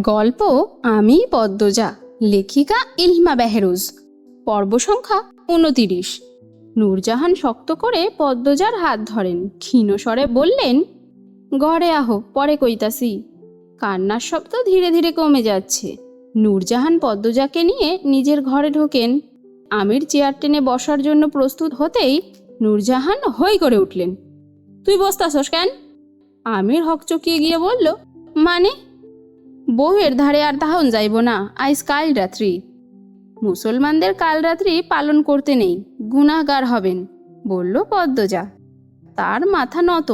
গল্প আমি পদ্মজা, লেখিকা ইলমা বেহরুজ, পর্ব সংখ্যা উনতিরিশ। নূরজাহান শক্ত করে পদ্মজার হাত ধরেন, ক্ষীণ স্বরে বললেন ঘরে আহো, পরে কইতাছি। কান্নার শব্দ ধীরে ধীরে কমে যাচ্ছে। নূরজাহান পদ্মজাকে নিয়ে নিজের ঘরে ঢোকেন। আমির চেয়ার টেনে বসার জন্য প্রস্তুত হতেই নূরজাহান হই করে উঠলেন। তুই বসতাছস কেন? আমির হকচকিয়ে গিয়ে বলল মানে? বউয়ের ধারে আর তাহন যাইব না আইজ কাল রাত্রি। মুসলমানদের কাল রাত্রি পালন করতে নেই, গুনাহগার হবেন, বলল পদ্মজা। তার মাথা নত,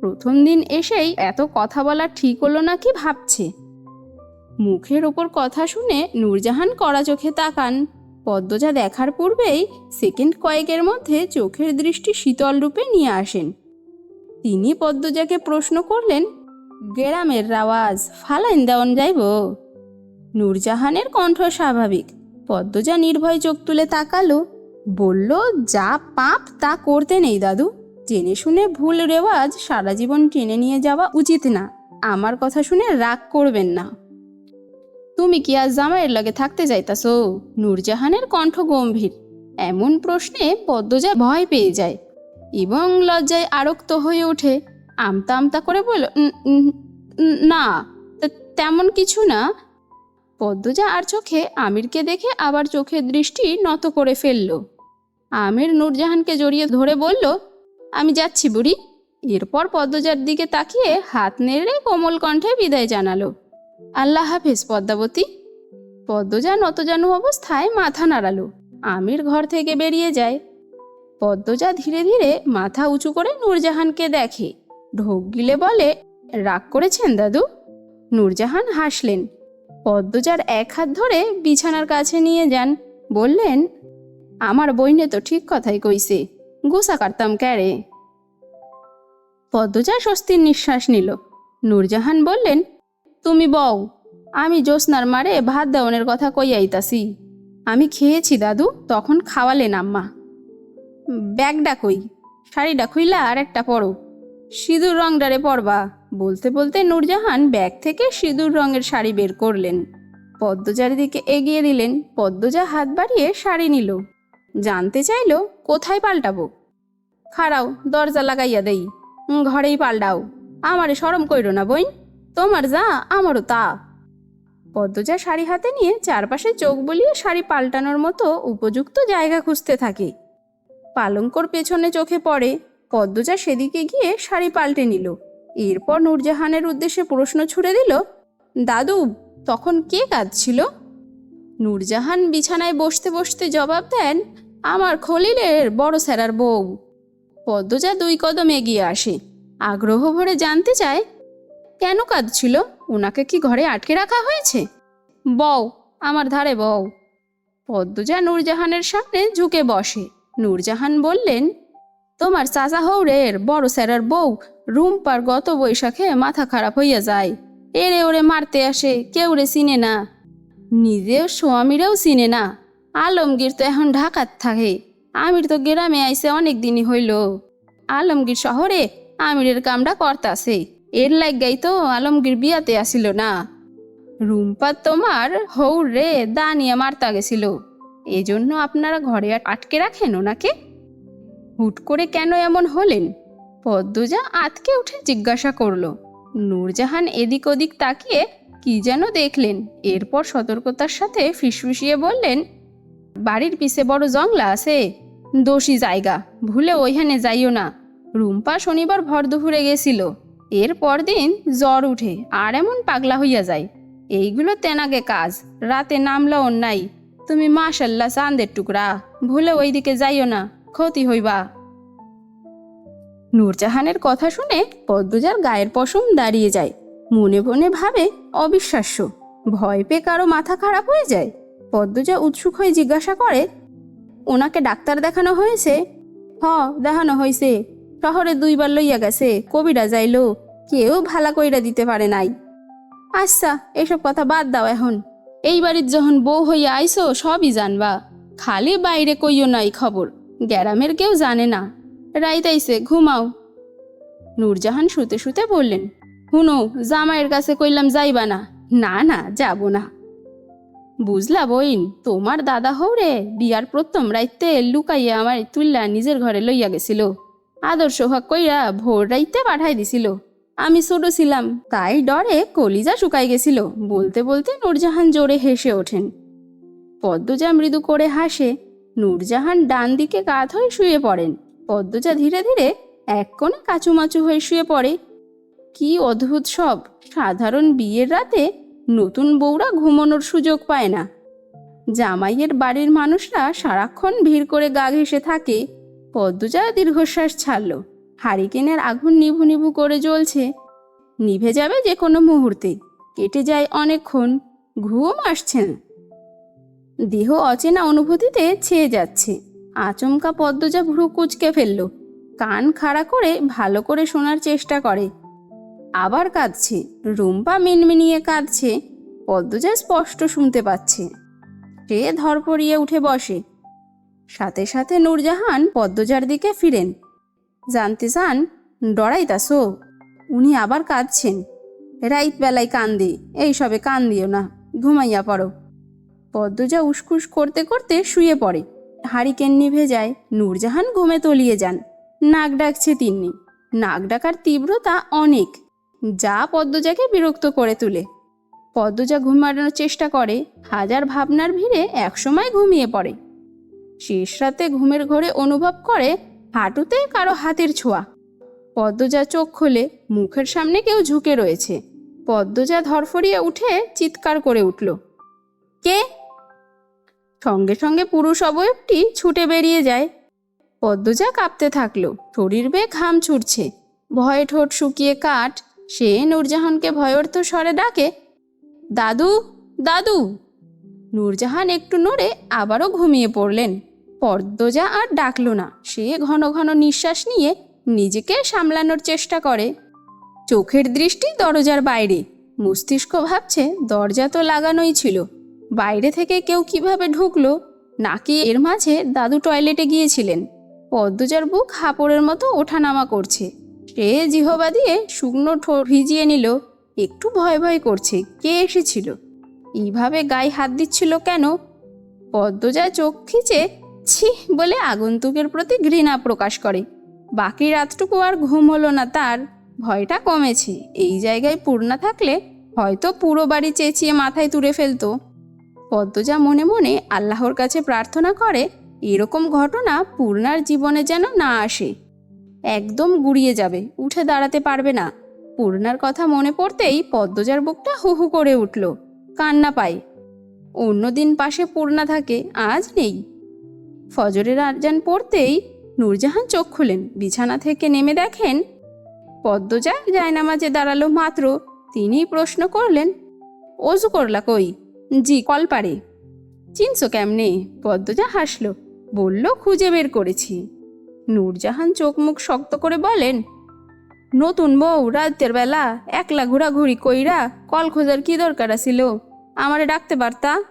প্রথম দিন এসেই এত কথা বলা ঠিক হলো না কি ভাবছে? মুখের ওপর কথা শুনে নূরজাহান কড়া চোখে তাকান। পদ্মজা দেখার পূর্বেই সেকেন্ড কয়েকের মধ্যে চোখের দৃষ্টি শীতল রূপে নিয়ে আসেন। তিনি পদ্মজাকে প্রশ্ন করলেন গেরামের রাওয়াজ, ফালাইন দেওয়ান যাইব। নূরজাহানের কণ্ঠ স্বাভাবিক। পদ্মজা নির্ভয় চোখ তুলে তাকালো। বলল, যা পাপ, তা করতে নেই দাদু। জেনে শুনে ভুল রেওয়াজ সারা জীবন টেনে নিয়ে যাওয়া উচিত না। আমার কথা শুনে রাগ করবেন না। তুমি কি আজ জামাইয়ের লগে থাকতে যাইতাছো? নূরজাহানের কণ্ঠ গম্ভীর। এমন প্রশ্নে পদ্মজা ভয় পেয়ে যায় এবং লজ্জায় আরক্ত হয়ে ওঠে। আমতা আমতা করে বলল "উম, উম, উম, না তেমন কিছু না। পদ্মজা আর চোখে আমিরকে দেখে আবার চোখের দৃষ্টি নত করে ফেলল। আমির নূরজাহানকে জড়িয়ে ধরে বলল আমি যাচ্ছি বুড়ি। এরপর পদ্মজার দিকে তাকিয়ে হাত নেড়ে কোমল কণ্ঠে বিদায় জানালো আল্লাহ হাফেজ পদ্মাবতী। পদ্মজা নতজানু অবস্থায় মাথা নাড়ালো আমির ঘর থেকে বেরিয়ে যায়। পদ্মজা ধীরে ধীরে মাথা উঁচু করে নূরজাহানকে দেখে। ঢোক গিলে বলে, রাগ করেছেন দাদু? নূরজাহান হাসলেন, পদ্মজার এক হাত ধরে বিছানার কাছে নিয়ে যান। বললেন, আমার বইনে তো ঠিক কথাই কইছে, গোসা কাটতাম ক্যারে? পদ্মজা স্বস্তির নিঃশ্বাস নিল। নূরজাহান বললেন, তুমি বউ, আমি জ্যোৎস্নার মারে ভাত দেওয়ানের কথা কইয়াইতাছি আমি খেয়েছি দাদু, তখন খাওয়ালেন আম্মা। ব্যাগডা কই শাড়িটা খুইলা আর একটা পরো। সিঁদুর রংডারে পরবা বলতে বলতে নূরজাহান ব্যাগ থেকে সিঁদুর রঙের শাড়ি বের করলেন। পদ্মজার দিকে এগিয়ে দিলেন পদ্মজা হাত বাড়িয়ে শাড়ি নিল। জানতে চাইল, কোথায় পাল্টাবো? খাড়াও, দরজা লাগাইয়া দেই। ঘরেই পাল্টাও। আমারে সরম কইরো না বইন। তোমার যা, আমারও তা। পদ্মজা শাড়ি হাতে নিয়ে চারপাশে চোখ বলিয়ে শাড়ি পাল্টানোর মতো উপযুক্ত জায়গা খুঁজতে থাকে। পালঙ্কর পেছনে চোখে পড়ে। পদ্মজা সেদিকে গিয়ে শাড়ি পাল্টে নিল। এরপর নূরজাহানের উদ্দেশ্যে প্রশ্ন ছুড়ে দিল, দাদু, তখন কে কাঁদছিল? নূরজাহান বিছানায় বসতে বসতে জবাব দেন, আমার খলিলের বড় স্যারার বউ। পদ্মজা দুই কদম এগিয়ে আসে, আগ্রহ ভরে জানতে চায়, কেন কাঁদছিল? ওনাকে কি ঘরে আটকে রাখা হয়েছে? বউ, আমার ধারে বউ। পদ্মজা নূরজাহানের সামনে ঝুঁকে বসে। নূরজাহান বললেন তোমার চাচা হৌরের বড় স্যারার বউ রুম্পার গত বৈশাখে মাথা খারাপ হইয়া যায়। এরে ওরে মারতে আসে, কেউ রে চিনে না। নিজেও স্বামীরেও চিনে না। আলমগীর তো এখন ঢাকাত থাকে। আমির তো গ্রামে আইসে অনেক দিনই হইল। আলমগীর শহরে আমিরের কামটা করতাছে। এর লাগাই তো আলমগীর বিয়াতে আসিল না। রুম্পা তোমার হৌর রে দানিয়া মারতা গেছিল। এজন্য আপনারা ঘরে আটকে রাখেন ওনাকে? হুট করে কেন এমন হলেন? পদ্মজা আতকে উঠে জিজ্ঞাসা করল, নূরজাহান এদিক ওদিক তাকিয়ে কি যেন দেখলেন? এরপর সতর্কতার সাথে ফিসফিসিয়ে বললেন, বাড়ির পিছে বড় জংলা আছে, দোষী জায়গা, ভুলে ওইখানে যাইও না। রুম্পা শনিবার ভর দুপুরে গেছিল, এর পরদিন জ্বর উঠে আর এমন পাগলা হইয়া যায়। এইগুলো তেনাগে কাজ, রাতে নামলা অন্যায় তুমি মাশাল্লাহ চাঁদের টুকরা, ভুলে ওইদিকে যাইও না। ক্ষতি হইবা। নূরজাহানের কথা শুনে পদ্মজার গায়ের পশম দাঁড়িয়ে যায়। মনে মনে ভাবে, অবিশ্বাস্য, ভয় পেয়ে কারও মাথা খারাপ হয়ে যায়? পদ্মজা উৎসুক হয়ে জিজ্ঞাসা করে, ওনাকে ডাক্তার দেখানো হয়েছে? হ, দেখানো হয়েছে শহরে দুইবার লইয়া গেছে, কবিরা যাইলো, কেউ ভালা কইরা দিতে পারে নাই। আচ্ছা এসব কথা বাদ দাও এখন। এই বাড়ির যখন বউ হইয়া আইসো, সবই জানবা। খালি বাইরে কইও নাই খবর। গ্যারামের কেউ জানে না। রাইতাইছে ঘুমাও। নূরজাহান শুতে শুতে বললেন, হুনো, জামাইয়ের কাছে কইলাম যাইবা না। না না, যাব না। বুঝলা বইন, তোমার দাদা হৌরে বিয়ার প্রথম রাইতে লুকাইয়া আমার তুল্লা নিজের ঘরে লইয়া গেছিল। আদর্শ হক কইরা ভোর রাইতে পাঠাই দিছিল। আমি ছোট ছিলাম, তাই ডরে কলিজা শুকাই গেছিল। বলতে বলতে নূরজাহান জোরে হেসে ওঠেন। পদ্মজা মৃদু করে হাসে নূরজাহান ডান দিকে কাত হয়ে শুয়ে পড়েন। পদ্মজা ধীরে ধীরে এক কোণে কাচুমাচু হয়ে শুয়ে পড়ে। কি অদ্ভুত সব! সাধারণ বিয়ের রাতে নতুন বউরা ঘুমানোর সুযোগ পায় না। জামাইয়ের বাড়ির মানুষরা সারাক্ষণ ভিড় করে গা ঘেসে থাকে। পদ্মজা দীর্ঘশ্বাস ছাড়ল। হারিকেনের আগুন নিভু নিভু করে জ্বলছে। নিভে যাবে যে কোনো মুহূর্তে। কেটে যায় অনেকক্ষণ। ঘুম আসছে না। দেহ অচেনা অনুভূতিতে ছেয়ে যাচ্ছে। আচমকা পদ্মজা ভ্রু কুচকে ফেলল। কান খাড়া করে ভালো করে শোনার চেষ্টা করে। আবার কাঁদছে। রুম্পা মিনমিনিয়ে কাঁদছে। পদ্মজা স্পষ্ট শুনতে পাচ্ছে। সে ধরপড়িয়ে উঠে বসে। সাথে সাথে নূরজাহান পদ্মজার দিকে ফিরেন। জানতে চান ডরাইতাসো উনি আবার কাঁদছেন। রাইত বেলায় কান্দে। এই সবে কান দিও না। ঘুমাইয়া পড়ো। পদ্মজা উসকুস করতে করতে শুয়ে পড়ে। হারিকেন নিভে যায়, নূরজাহান ঘুমে তলিয়ে যান। নাক ডাকছে তিন্নি। নাক ডাকার তীব্রতা অনেক। যা পদ্মজাকে বিরক্ত করে তুলে। পদ্মজা ঘুমানোর চেষ্টা করে, হাজার ভাবনার ভিড়ে একসময় ঘুমিয়ে পড়ে। শেষ রাতে ঘুমের ঘরে অনুভব করে হাঁটুতে কারও হাতের ছোঁয়া। পদ্মজা চোখ খোলে, মুখের সামনে কেউ ঝুঁকে রয়েছে। পদ্মজা ধরফরিয়ে উঠে চিৎকার করে উঠল, কে? সঙ্গে সঙ্গে পুরুষ অবয়বটি ছুটে বেরিয়ে যায়। পদ্মজা কাঁপতে থাকল। শরীর বেয়ে ঘাম ছুটছে। ভয়ে ঠোঁট শুকিয়ে কাঠ। সে নূরজাহানকে ভয়র্থ স্বরে ডাকে, দাদু দাদু! নূরজাহান একটু নড়ে আবারও ঘুমিয়ে পড়লেন। পদ্মজা আর ডাকলো না। সে ঘন ঘন নিঃশ্বাস নিয়ে নিজেকে সামলানোর চেষ্টা করে। চোখের দৃষ্টি দরজার বাইরে। মস্তিষ্ক ভাবছে, দরজা তো লাগানোই ছিল। বাইরে থেকে কেউ কীভাবে ঢুকলো? নাকি এর মাঝে দাদু টয়লেটে গিয়েছিলেন? পদ্মজার বুক হাঁপড়ের মতো ওঠানামা করছে। সে জিহবা দিয়ে শুকনো ঠোঁট ভিজিয়ে নিল। একটু ভয় ভয় করছে, কে এসেছিল? এইভাবে গায়ে হাত দিচ্ছিল কেন? পদ্মজা চোখ খিচে ছি বলে আগন্তুকের প্রতি ঘৃণা প্রকাশ করে। বাকি রাতটুকু আর ঘুম হলো না তার। ভয়টা কমেছে। এই জায়গায় পূর্ণা থাকলে হয়তো পুরো বাড়ি চেঁচিয়ে মাথায় তুলে ফেলতো। পদ্মজা মনে মনে আল্লাহর কাছে প্রার্থনা করে, এরকম ঘটনা পূর্ণার জীবনে যেন না আসে। একদম গুড়িয়ে যাবে, উঠে দাঁড়াতে পারবে না। পূর্ণার কথা মনে পড়তেই পদ্মজার বুকটা হু হু করে উঠল, কান্না পায়। অন্যদিন পাশে পূর্ণা থাকে, আজ নেই। ফজরের আরজান পড়তেই নূরজাহান চোখ খুলেন, বিছানা থেকে নেমে দেখেন, পদ্মজা জায়নামাজে দাঁড়াল মাত্র। তিনিই প্রশ্ন করলেন অজু করলা কই? জি কলপারে চিনছো কেমনে? পদ্মজা হাসল। বলল, খুঁজে বের করেছি। নূরজাহান চোখ মুখ শক্ত করে বলেন, নতুন বউ, রাতের বেলা একলা ঘোরাঘুরি কইরা কল খোঁজার কি দরকার ছিল আমারে ডাকতে পারতা?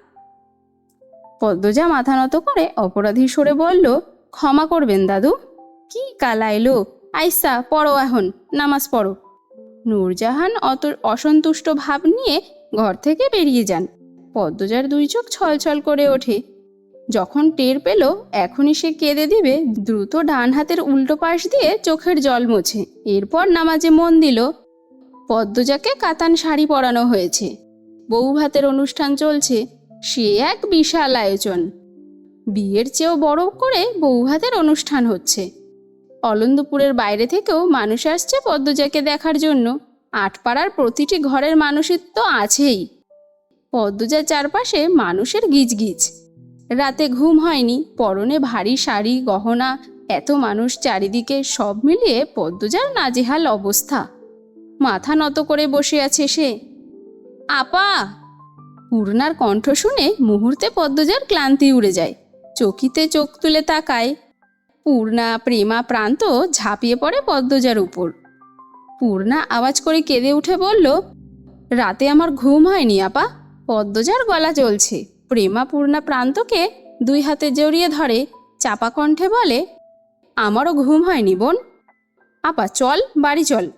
পদ্মজা মাথা নত করে অপরাধী সরে বলল, ক্ষমা করবেন দাদু। কি কালা এলো আইসা, পড়ো এখন, নামাজ পড়ো। নূরজাহান অত, অসন্তুষ্ট ভাব নিয়ে ঘর থেকে বেরিয়ে যান। পদ্মজার দুই চোখ ছলছল করে ওঠে। যখন টের পেল, এখনই সে কেঁদে দিবে, দ্রুত ডান হাতের উল্টো পাশ দিয়ে চোখের জল মোছে। এরপর নামাজে মন দিল। পদ্মজাকে কাতান শাড়ি পরানো হয়েছে। বউ ভাতের অনুষ্ঠান চলছে। সে এক বিশাল আয়োজন। বিয়ের চেয়েও বড় করে বউ ভাতের অনুষ্ঠান হচ্ছে। অলন্দপুরের বাইরে থেকেও মানুষ আসছে পদ্মজাকে দেখার জন্য। আটপাড়ার প্রতিটি ঘরের মানুষের তো আছেই। পদ্মজার চারপাশে মানুষের গিজগিজ। রাতে ঘুম হয়নি, পরনে ভারী শাড়ি, গহনা, এত মানুষ চারিদিকে সব মিলিয়ে পদ্মজার নাজেহাল অবস্থা। মাথা নত করে বসে আছে সে। আপা! পূর্ণার কণ্ঠ শুনে মুহূর্তে পদ্মজার ক্লান্তি উড়ে যায়। চকিতে চোখ তুলে তাকায়। পূর্ণা, প্রেমা, প্রান্ত ঝাঁপিয়ে পড়ে পদ্মজার উপর। পূর্ণা আওয়াজ করে কেঁদে উঠে বলল, রাতে আমার ঘুম হয়নি, আপা? পদ্মজার গলা চলছে প্রেমা পূর্ণা প্রান্তকে দুই হাতে জড়িয়ে ধরে, চাপা কণ্ঠে বলে, আমারও ঘুম হয়নি বোন। আপা, চল, বাড়ি চল।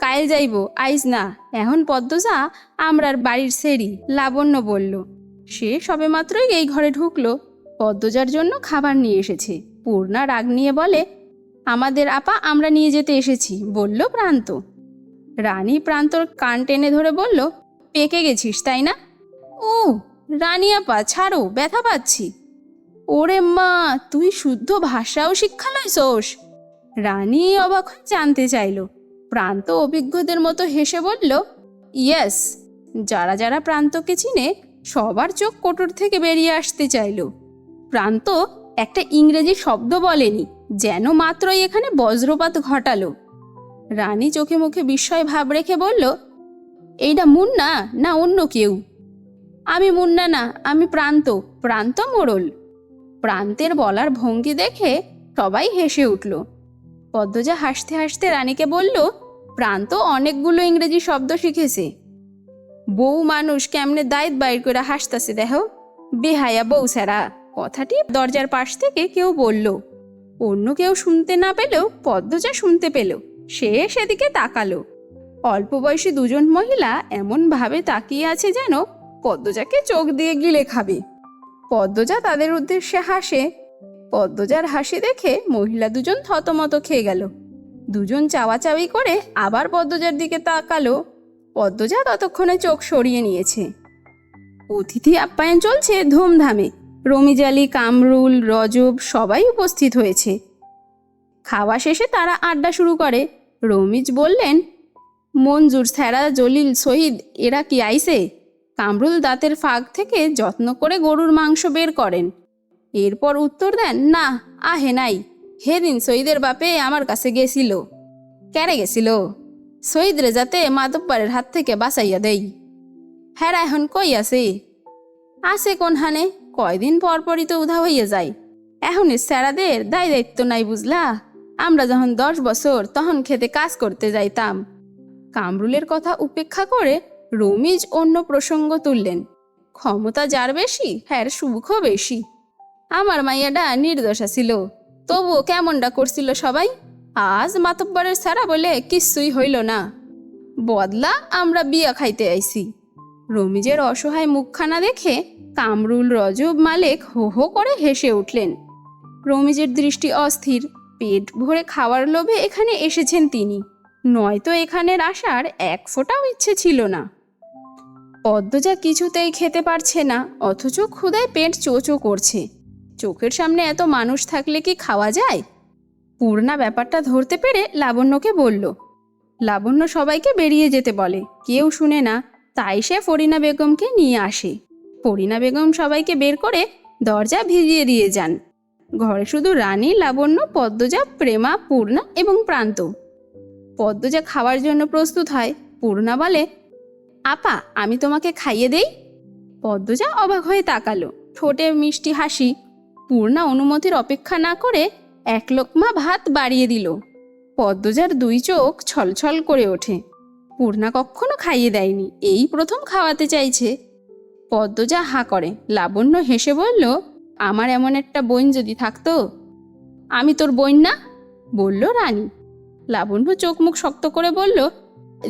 কাইল যাইব, আইস না। এখন পদ্মজা আমরার বাড়ির সেরি, লাবণ্য বলল। সে সবে মাত্রই এই ঘরে ঢুকলো। পদ্মজার জন্য খাবার নিয়ে এসেছে। পূর্ণা রাগ নিয়ে বলে, আমাদের আপা, আমরা নিয়ে যেতে এসেছি বলল প্রান্ত। রানী প্রান্তর কান টেনে ধরে বলল, পেকে গেছিস, তাই না? ও, রানী আপা, ছাড়ো, ব্যথা পাচ্ছি। ওরে মা, তুই শুদ্ধ ভাষাও শিক্ষা লইছস রানী অবাক জানতে চাইল। প্রান্ত অভিজ্ঞদের মতো হেসে বলল, ইয়েস, যারা যারা প্রান্তকে চিনে, সবার চোখ কোটর থেকে বেরিয়ে আসতে চাইল। প্রান্ত একটা ইংরেজি শব্দ বলেনি, যেন মাত্রই এখানে বজ্রপাত ঘটালো। রানী চোখে মুখে বিস্ময় ভাব রেখে বলল এইটা মুন্না না অন্য কেউ? আমি মুন্না না, আমি প্রান্ত প্রান্ত মোড়ল। প্রান্তের বলার ভঙ্গি দেখে সবাই হেসে উঠল। পদ্মজা হাসতে হাসতে রানীকে বলল, প্রান্ত অনেকগুলো ইংরেজি শব্দ শিখেছে। বউ মানুষ কেমনে দায়িত্ব বাইর করে হাসতাছে দেহ বেহায়া বউ স্যারা কথাটি দরজার পাশ থেকে কেউ বলল। অন্য কেউ শুনতে না পেলেও পদ্মজা শুনতে পেল। সে সেদিকে তাকালো। অল্প বয়সী দুজন মহিলা এমনভাবে তাকিয়ে আছে যেন পদ্মজাকে চোখ দিয়ে গিলে খাবে। পদ্মজা তাদের উদ্দেশ্যে হাসে। পদ্মজার হাসি দেখে মহিলা দুজন থতমত খেয়ে গেল। দুজন চাওয়াচাওয়ি করে আবার পদ্মজার দিকে তাকালো। পদ্মজা ততক্ষণে চোখ সরিয়ে নিয়েছে। অতিথি আপ্যায়ন চলছে ধুমধামে। রমিজালি কামরুল, রজব সবাই উপস্থিত হয়েছে। খাওয়া শেষে তারা আড্ডা শুরু করে। রমিজ বললেন, মঞ্জুর, স্যারা, জলিল শহীদ এরা কি আইছে? কামরুল দাঁতের ফাঁক থেকে যত্ন করে গরুর মাংস বের করেন। এরপর উত্তর দেন, না, আহে নাই। হেদিন শহীদের বাপে আমার কাছে গেছিল। ক্যারে গেছিল? শহীদ রে যাতে মাতব্বারের হাত থেকে বাঁচাইয়া দেই। হ্যাঁ এখন কই আছে? আছে কোন হানে কয়দিন পর পরই তো উধা হইয়া যায়। এখন স্যারাদের দায় দায়িত্ব নাই বুঝলা? আমরা যখন দশ বছর তখন খেতে কাজ করতে যাইতাম। কামরুলের কথা উপেক্ষা করে রমিজ অন্য প্রসঙ্গ তুললেন। ক্ষমতা যার বেশি, হ্যার সুখও বেশি। আমার মাইয়াডা নির্দশা ছিল। তবুও কেমনটা করছিল সবাই? আজ মাতব্বরের সারা বলে কিচ্ছুই হইল না। বদলা আমরা বিয়া খাইতে আইছি। রমিজের অসহায় মুখখানা দেখে কামরুল, রজব, মালেক হো হো করে হেসে উঠলেন। রমিজের দৃষ্টি অস্থির। পেট ভরে খাওয়ার লোভে এখানে এসেছেন তিনি। নয়তো এখানের আসার এক ফোঁটাও ইচ্ছে ছিল না। পদ্মজা কিছুতেই খেতে পারছে না, অথচ ক্ষুদায় পেট চোচো করছে। চোখের সামনে এত মানুষ থাকলে কি খাওয়া যায়? পূর্ণা ব্যাপারটা ধরতে পেরে লাবণ্যকে বলল, লাবণ্য সবাইকে বেরিয়ে যেতে বলে, কেউ শুনে না, তাই সে ফরিনা বেগমকে নিয়ে আসে। ফরিনা বেগম সবাইকে বের করে দরজা ভিজিয়ে দিয়ে যান। ঘরে শুধু রানী, লাবণ্য, পদ্মজা, প্রেমা, পূর্ণা এবং প্রান্ত। পদ্মজা খাওয়ার জন্য প্রস্তুত হয় পূর্ণা বলে, আপা, আমি তোমাকে খাইয়ে দেই? পদ্মজা অবাক হয়ে তাকালো, ঠোঁটে মিষ্টি হাসি। পূর্ণা অনুমতির অপেক্ষা না করে এক লোকমা ভাত বাড়িয়ে দিল। পদ্মজার দুই চোখ ছলছল করে ওঠে। পূর্ণা কখনো খাইয়ে দেয়নি, এই প্রথম খাওয়াতে চাইছে। পদ্মজা হা করে, লাবণ্য হেসে বলল, আমার এমন একটা বইন যদি থাকতো? আমি তোর বইন না? বলল রানী। লাবণ্য চোখ মুখ শক্ত করে বলল,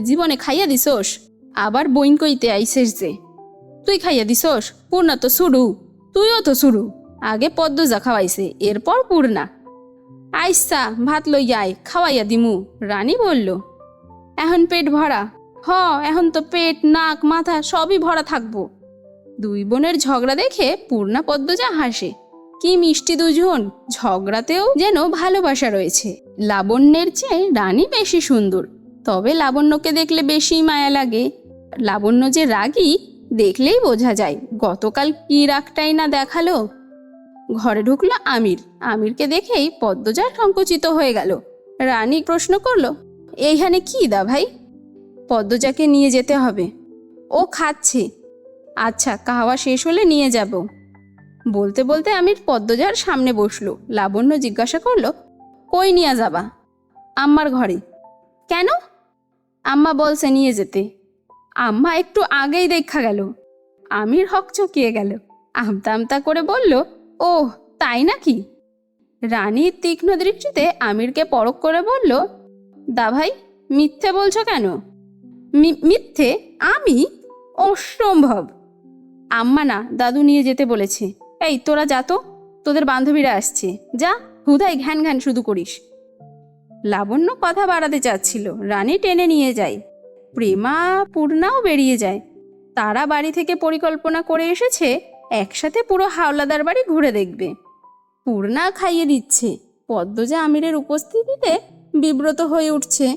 জীবনে খাইয়া দিছোস, আবার বইন কইতে আইসেস যে। তুই খাইয়া দিছোস, পূর্ণা তো শুরু, তুইও তো শুরু। আগে পদ্মজা খাওয়াইছে, এরপর পূর্ণা। আইসা ভাত লইয়া আয়, খাওয়াইয়া দিমু। রানী বলল, এখন পেট ভরা। হ, এখন তো পেট, নাক, মাথা সবই ভরা থাকব। দুই বোনের ঝগড়া দেখে পূর্ণা পদ্মজা হাসে, কি মিষ্টি দুজন, ঝগড়াতেও যেন ভালোবাসা রয়েছে। লাবণ্যের চেয়ে রানী বেশি সুন্দর। তবে লাবণ্যকে দেখলে বেশি মায়া লাগে। লাবণ্য যে রাগী, দেখলেই বোঝা যায় গতকাল কি রাগটাই না দেখাল। ঘরে ঢুকলো আমির। আমিরকে দেখেই পদ্মজা সংকুচিত হয়ে গেল। রানী প্রশ্ন করল, এইখানে কি দা ভাই? পদ্মজাকে নিয়ে যেতে হবে। ও খাচ্ছে। আচ্ছা খাওয়া শেষ হলে নিয়ে যাব। বলতে বলতে আমির পদ্মজার সামনে বসল। লাবণ্য জিজ্ঞাসা করল কই নিয়ে যাবা? আম্মার ঘরে। কেন? আম্মা বলছে নিয়ে যেতে। আম্মা একটু আগেই দেখা গেল। আমির হক চকিয়ে গেল। আমতা আমতা করে বলল ও তাই নাকি? রানী তীক্ষ্ণ দৃষ্টিতে আমিরকে পরখ করে বলল, দা ভাই, মিথ্যে বলছো কেন? মিথ্যে? আমি? অসম্ভব! আম্মা না, দাদু নিয়ে যেতে বলেছে। এই, তোরা যা তো। তোদের বান্ধবীরা আসছে। যা। হুদাই ঘ্যান ঘ্যান শুধু করিস। লাবণ্য কথা বাড়াতে চাচ্ছিল। রানী টেনে নিয়ে যায়। প্রেমা, পূর্ণাও বেরিয়ে যায়। তারা বাড়ি থেকে পরিকল্পনা করে এসেছে, একসাথে পুরো হাওলাদার বাড়ি ঘুরে দেখবে। পূর্ণা খাইয়ে দিচ্ছে। পদ্মজা আমিরের উপস্থিতিতে বিব্রত হয়ে উঠছে।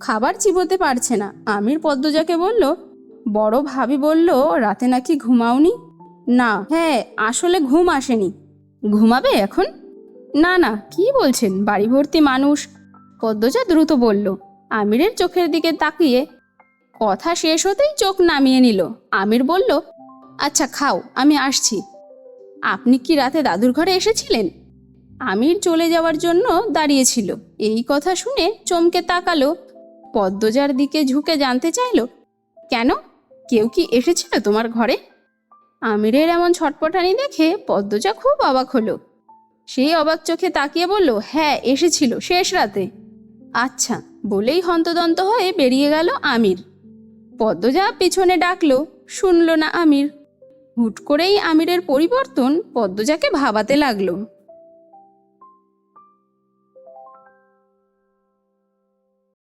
খাবার চিবোতে পারছে না। আমির পদ্মজাকে বলল, বড় ভাবি বলল, রাতে নাকি ঘুমাওনি? না হ্যাঁ আসলে ঘুম আসেনি। ঘুমাবে এখন? না না, কি বলছেন? বাড়ি ভর্তি মানুষ। পদ্মজা দ্রুত বলল, আমিরের চোখের দিকে তাকিয়ে কথা শেষ হতেই চোখ নামিয়ে নিল। আমির বলল আচ্ছা খাও, আমি আসছি। আপনি কি রাতে দাদুর ঘরে এসেছিলেন? আমির চলে যাওয়ার জন্য দাঁড়িয়েছিল। এই কথা শুনে চমকে তাকালো। পদ্মজার দিকে ঝুঁকে জানতে চাইল, কেন? কেউ কি এসেছিল তোমার ঘরে? আমিরের এমন ছটপটানি দেখে পদ্মজা খুব অবাক হলো। সেই অবাক চোখে তাকিয়ে বলল হ্যাঁ এসেছিল, শেষ রাতে। আচ্ছা বলেই হন্তদন্ত হয়ে বেরিয়ে গেল আমির। পদ্মজা পিছনে ডাকল, শুনল না আমির। হুট করেই আমিরের পরিবর্তন পদ্মজাকে ভাবাতে লাগল।